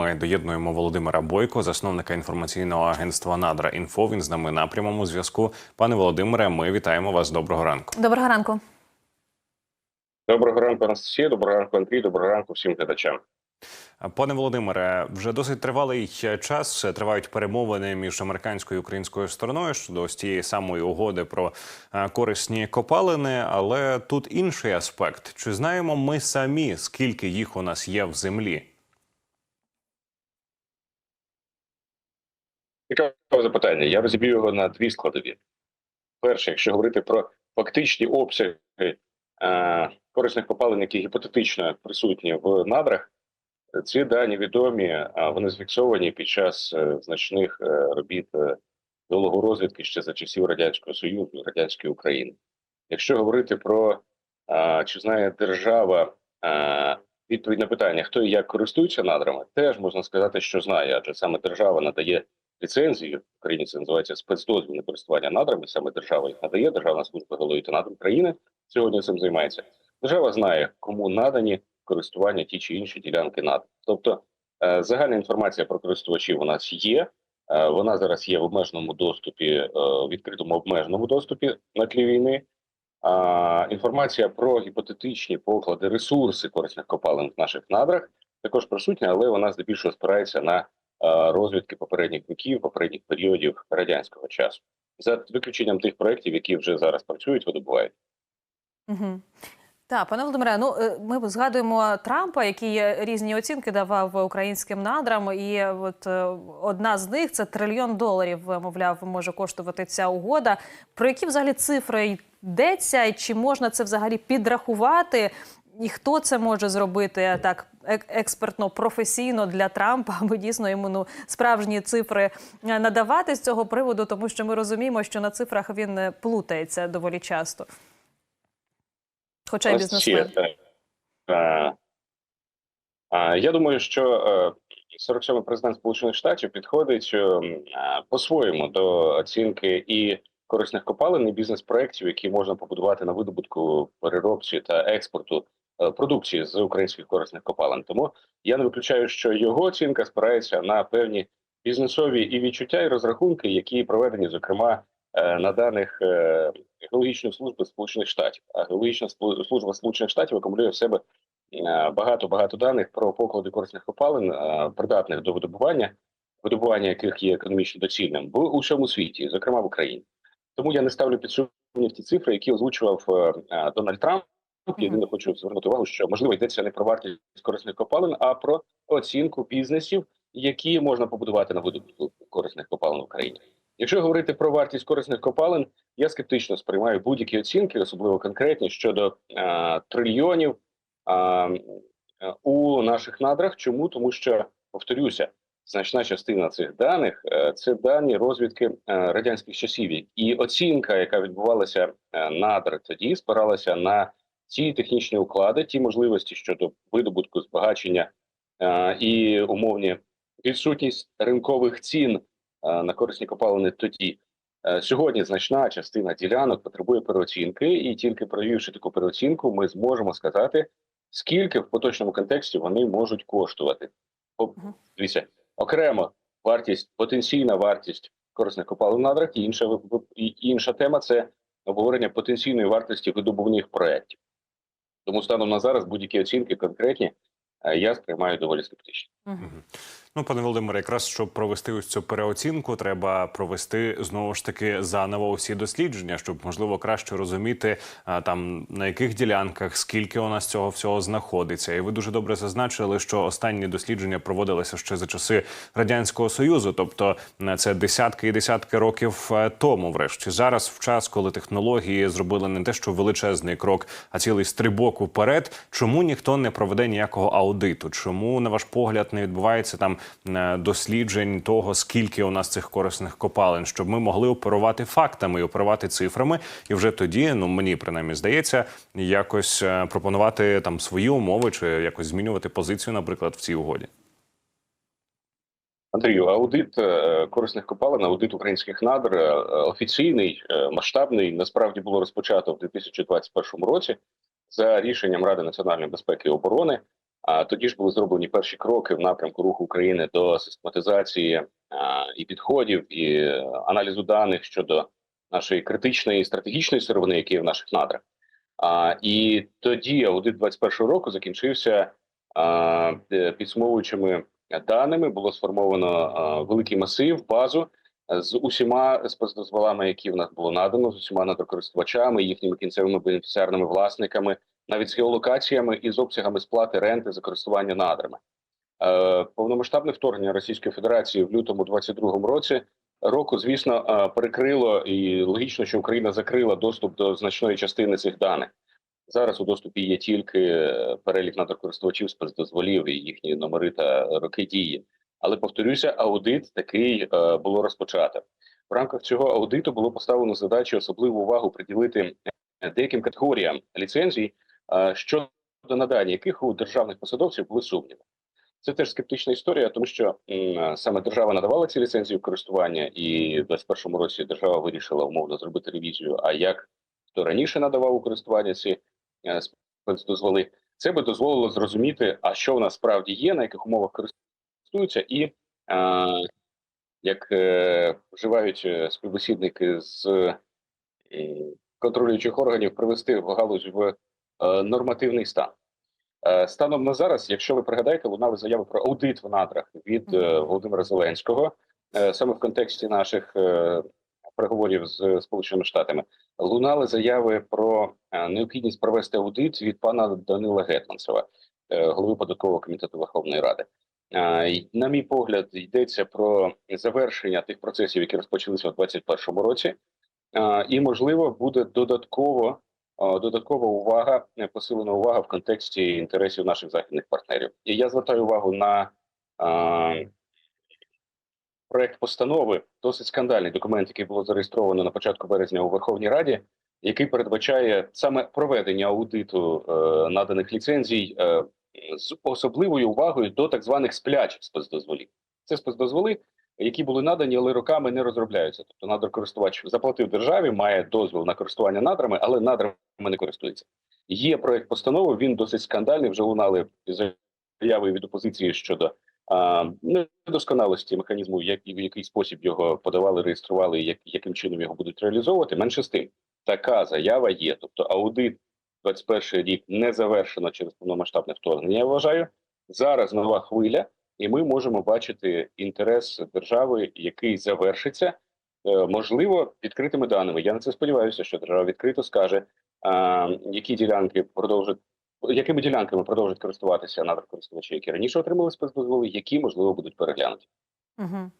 ми доєднуємо Володимира Бойко, засновника інформаційного агентства Надра Інфо. Він з нами на прямому зв'язку. Пане Володимире, ми вітаємо вас. Доброго ранку. Доброго ранку. Доброго ранку, Анастасія, доброго ранку, Андрій, доброго ранку всім глядачам. Пане Володимире, вже досить тривалий час тривають перемовини між американською і українською стороною щодо ось тієї самої угоди про е, корисні копалини. Але тут інший аспект: чи знаємо ми самі, скільки їх у нас є в землі? Цікаве запитання. Я розіб'ю його на дві складові. Перше, якщо говорити про фактичні обсяги е, корисних копалин, які гіпотетично присутні в надрах, ці дані відомі, а вони зафіксовані під час е, значних е, робіт е, геологорозвідки ще за часів Радянського Союзу, Радянської України. Якщо говорити про е, чи знає держава е, відповідь на питання, хто і як користується надрами, теж можна сказати, що знає, адже саме держава надає ліцензії. В Україні це називається спецдозвіл на користування надрами. Саме держава їх надає. Державна служба геології та надр України сьогодні цим займається. Держава знає, кому надані користування ті чи інші ділянки надр. Тобто е, загальна інформація про користувачів у нас є. Е, Вона зараз є в обмеженому доступі, е, відкритому обмеженому доступі на тлі війни. А інформація про гіпотетичні поклади, ресурси корисних копалин в наших надрах також присутня, але вона здебільшого спирається на розвідки попередніх віків, попередніх періодів радянського часу, за виключенням тих проєктів, які вже зараз працюють, видобувають. Угу. Так, пане Володимире, ну е, ми згадуємо Трампа, який різні оцінки давав українським надрам, і от е, одна з них це трильйон доларів, мовляв, може коштувати ця угода. Про які взагалі цифри йдеться, і чи можна це взагалі підрахувати? І хто це може зробити так експертно, професійно для Трампа, аби дійсно йому ну справжні цифри е, надавати з цього приводу, тому що ми розуміємо, що на цифрах він е, плутається доволі часто. Хоча й бізнесмен. Е, Я думаю, що е, 47-й президент Сполучених Штатів підходить по-своєму до оцінки і корисних копалин, і бізнес-проєктів, які можна побудувати на видобутку, переробці та експорту продукції з українських корисних копалин. Тому я не виключаю, що його оцінка спирається на певні бізнесові і відчуття, і розрахунки, які проведені, зокрема, е, на даних е, геологічної служби Сполучених Штатів. А геологічна служба Сполучених Штатів акумулює в себе багато багато даних про поклади корисних копалин, е, придатних до видобування, видобування яких є економічно доцільним в усьому світі, зокрема в Україні. Тому я не ставлю під сумнів ті цифри, які озвучував е, е, Дональд Трамп. Єдине хочу звернути увагу, що можливо йдеться не про вартість корисних копалин, а про оцінку бізнесів, які можна побудувати на видобутку корисних копалин в Україні. Якщо говорити про вартість корисних копалин, я скептично сприймаю будь-які оцінки, особливо конкретні щодо е, трильйонів е, е, у наших надрах. Чому тому, що повторюся, значна частина цих даних е, це дані розвідки радянських часів, і оцінка, яка відбувалася надр тоді, спиралася на ті технічні уклади, ті можливості щодо видобутку збагачення е, і умовні відсутність ринкових цін е, на корисні копалини тоді. Е, Сьогодні значна частина ділянок потребує переоцінки, і тільки провівши таку переоцінку, ми зможемо сказати, скільки в поточному контексті вони можуть коштувати. Дивіться, окремо вартість, потенційна вартість корисних копалин надрах, і інша інша тема це обговорення потенційної вартості видобувних проєктів. Тому станом на зараз будь-які оцінки конкретні е, я сприймаю доволі скептично. Мгм. Ну, пане Володимире, якраз щоб провести ось цю переоцінку, треба провести знову ж таки заново усі дослідження, щоб можливо краще розуміти там на яких ділянках скільки у нас цього всього знаходиться. І ви дуже добре зазначили, що останні дослідження проводилися ще за часи радянського союзу, тобто е, це десятки і десятки років е, тому. Врешті зараз, в час, коли технології зробили не те, що величезний крок, а цілий стрибок уперед. Чому ніхто не проведе ніякого аудиту? Чому на ваш погляд не відбувається там досліджень того, скільки у нас цих корисних копалин, щоб ми могли оперувати фактами і оперувати цифрами, і вже тоді, ну мені принаймні здається, якось е, пропонувати там свої умови чи якось змінювати позицію, наприклад, в цій угоді. Андрію, аудит е, корисних копалин, аудит українських надр е, офіційний, е, масштабний, насправді було розпочато в 2021 році за рішенням Ради національної безпеки і оборони. А тоді ж були зроблені перші кроки в напрямку руху України до систематизації а, і підходів, і е, аналізу даних щодо нашої критичної стратегічної сировини, які є в наших надрах. А, і тоді аудит 21 року закінчився а, е, підсумовуючими даними. Було сформовано а, великий масив, базу з усіма спецдозволами, які в нас було надано, з усіма надрокористувачами, їхніми кінцевими бенефіціарними власниками, навіть з геолокаціями і з обсягами сплати ренти за користування надрами. Е, повномасштабне вторгнення Російської Федерації в лютому 22-му році року, звісно, е, перекрило і логічно, що Україна закрила доступ до значної частини цих даних. Зараз у доступі є тільки е, перелік надрокористувачів спецдозволів і їхні номери та роки дії. Але повторюся, аудит такий було розпочато. В рамках цього аудиту було поставлено задачу особливу увагу приділити деяким категоріям ліцензій, щодо надання яких у державних посадовців були сумніви. Це теж скептична історія, тому що саме держава надавала ці ліцензії користування, і в 2021 році держава вирішила умовно зробити ревізію. А як хто раніше надавав у користування ці е, спецдозволи, це би дозволило зрозуміти, а що в нас справді є, на яких умовах користуються, і е, як е, вживають е, співбесідники з контролюючих органів, привести в галузь в нормативний стан. Е, Станом на зараз, якщо ви пригадаєте, лунали заяви про аудит в надрах від е, Володимира Зеленського, е, саме в контексті наших е, переговорів з Сполученими Штатами, лунали заяви про е, необхідність провести аудит від пана Данила Гетманцева, е, голови податкового комітету Верховної Ради. Е, На мій погляд, йдеться про завершення тих процесів, які розпочалися у 2021 році, Е, і можливо буде додатково е, додаткова увага, е, посилена увага в контексті інтересів наших західних партнерів. І я звертаю увагу на е, проект постанови, досить скандальний документ, який було зареєстровано на початку березня у Верховній Раді, який передбачає саме проведення аудиту е, наданих ліцензій е, з особливою увагою до так званих сплячих спецдозволів. Це спецдозволи, які були надані, але роками не розробляються. Тобто надрокористувач заплатив державі, має дозвіл на користування надрами, але надрами не користується. Є проект постанови. Він досить скандальний. Вже лунали заяви від опозиції щодо а, недосконалості механізму, як і в який спосіб його подавали, реєстрували, як яким чином його будуть реалізовувати. Менше з тим, така заява є. Тобто, аудит 21 рік не завершено через повномасштабне вторгнення. Я вважаю зараз нова хвиля і ми можемо бачити інтерес держави, який завершиться, е, можливо, відкритими даними. Я на це сподіваюся, що держава відкрито скаже, які ділянки продовжать. Якими ділянками продовжать користуватися надрокористувачі, які раніше отримали спецдозволи, які можливо будуть переглянуті? Угу.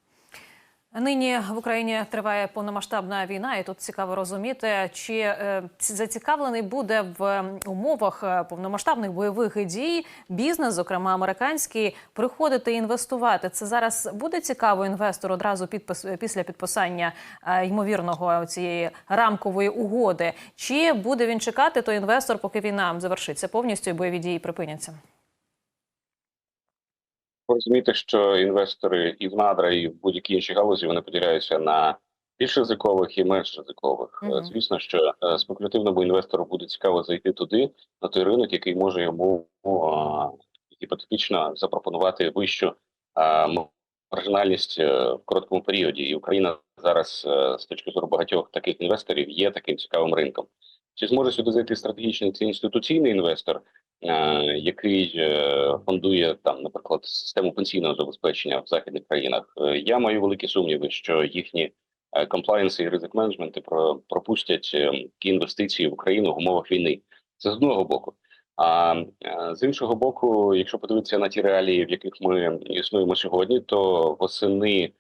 Нині в Україні триває повномасштабна війна, і тут цікаво розуміти, чи е, зацікавлений буде в умовах е, повномасштабних бойових дій бізнес, зокрема американський, приходити інвестувати. Це зараз буде цікаво інвестору одразу підпис після підписання е, ймовірного цієї рамкової угоди. Чи буде він чекати той інвестор, поки війна завершиться повністю і бойові дії припиняться? Ви розумієте, що інвестори і в надра, і в будь-які інші галузі вони поділяються на більш ризикових і менш ризикових. Мгм. Е, Звісно, що е, спекулятивному інвестору буде цікаво зайти туди, на той ринок, який може йому гіпотетично запропонувати вищу маржинальність е, в короткому періоді. І Україна зараз е, з точки зору багатьох таких інвесторів є таким цікавим ринком. Чи зможе сюди зайти стратегічний чи інституційний інвестор? Е, який е, фондує там, наприклад, систему пенсійного забезпечення в західних країнах. Е, Я маю великі сумніви, що їхні комплаєнси і ризик менеджменти про пропустять ті інвестиції в Україну в умовах війни. Це з одного боку. А з іншого боку, якщо подивитися на ті реалії, в яких ми існуємо сьогодні, то восени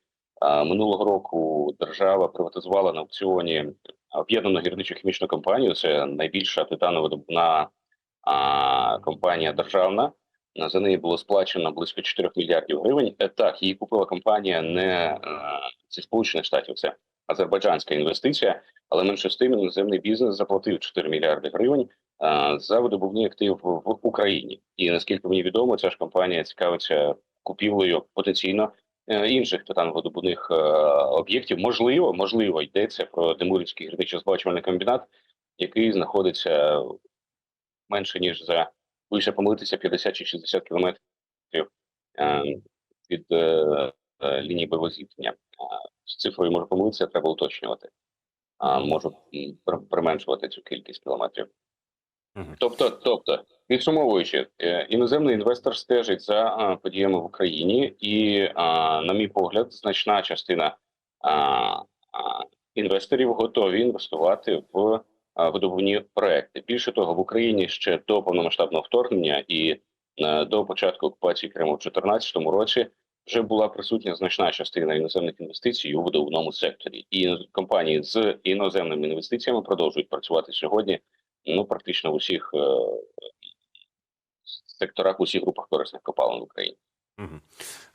минулого року держава приватизувала на аукціоні об'єднану гірничо хімічну компанію. Це найбільша титановидобувна а компанія державна. За неї було сплачено близько 4 мільярдів гривень. Е, Так, її купила компанія не е, зі Сполучених Штатів, це азербайджанська інвестиція, але менше з тим іноземний бізнес заплатив 4 мільярди гривень е, за видобувний актив в Україні. І наскільки мені відомо, ця ж компанія цікавиться купівлею потенційно інших титановидобувних об'єктів. Можливо, можливо, йдеться про Демурівський гірничо збагачувальний комбінат, який знаходиться менше ніж за боюся помилитися 50 чи 60 кілометрів е, від е, е, лінії бойового зіткнення. З цифрою можу помилитися, треба уточнювати. Можу применшувати цю кількість кілометрів. Тобто, тобто, підсумовуючи, іноземний інвестор стежить за подіями в Україні, і, на мій погляд, значна частина інвесторів готові інвестувати в видобувні проекти. Більше того, в Україні ще до повномасштабного вторгнення і е, до початку окупації Криму в 2014 році вже була присутня значна частина іноземних інвестицій у видобувному секторі, і компанії з іноземними інвестиціями продовжують працювати сьогодні ну практично в усіх е, секторах, усіх групах корисних копалин в Україні.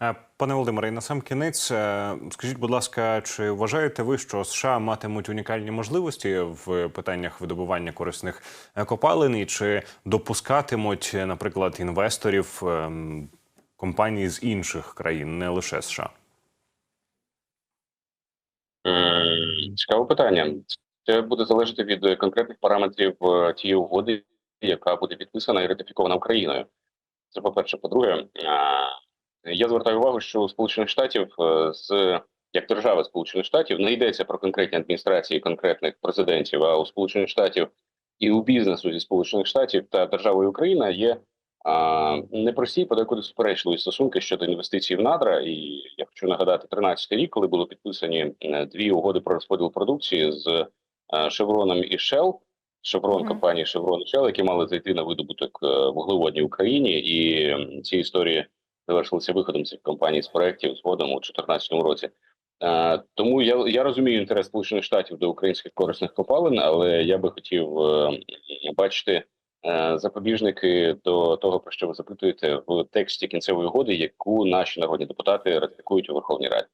Е, Пане Володимире, і на сам кінець, е, скажіть, будь ласка, чи вважаєте ви, що США матимуть унікальні можливості в питаннях видобування корисних е, копалин, і чи допускатимуть, наприклад, інвесторів ем, компаній з інших країн, не лише США? Цікаве питання. Це буде залежати від конкретних параметрів тієї угоди, яка буде підписана і ратифікована Україною. Це по-перше. По-друге, а, я звертаю увагу, що у Сполучених Штатів е, з як держава Сполучених Штатів не йдеться про конкретні адміністрації конкретних президентів, а у Сполучених Штатів і у бізнесу зі Сполучених Штатів та державою Україна є а, непрості, подекуди суперечливі стосунки щодо інвестицій в надра. І я хочу нагадати 13 рік, коли були підписані е, дві угоди про розподіл продукції з Шевроном і Shell. Шеврон Мгм. компанії Шеврон і Shell, які мали зайти на видобуток е, вуглеводній Україні, і ці історії завершилися виходом цих компаній з проєктів згодом у 2014 році. Е, Тому я, я розумію інтерес Сполучених Штатів до українських корисних копалин, але я би хотів е, бачити е, запобіжники до того, про що ви запитуєте в тексті кінцевої угоди, яку наші народні депутати ратифікують у Верховній Раді.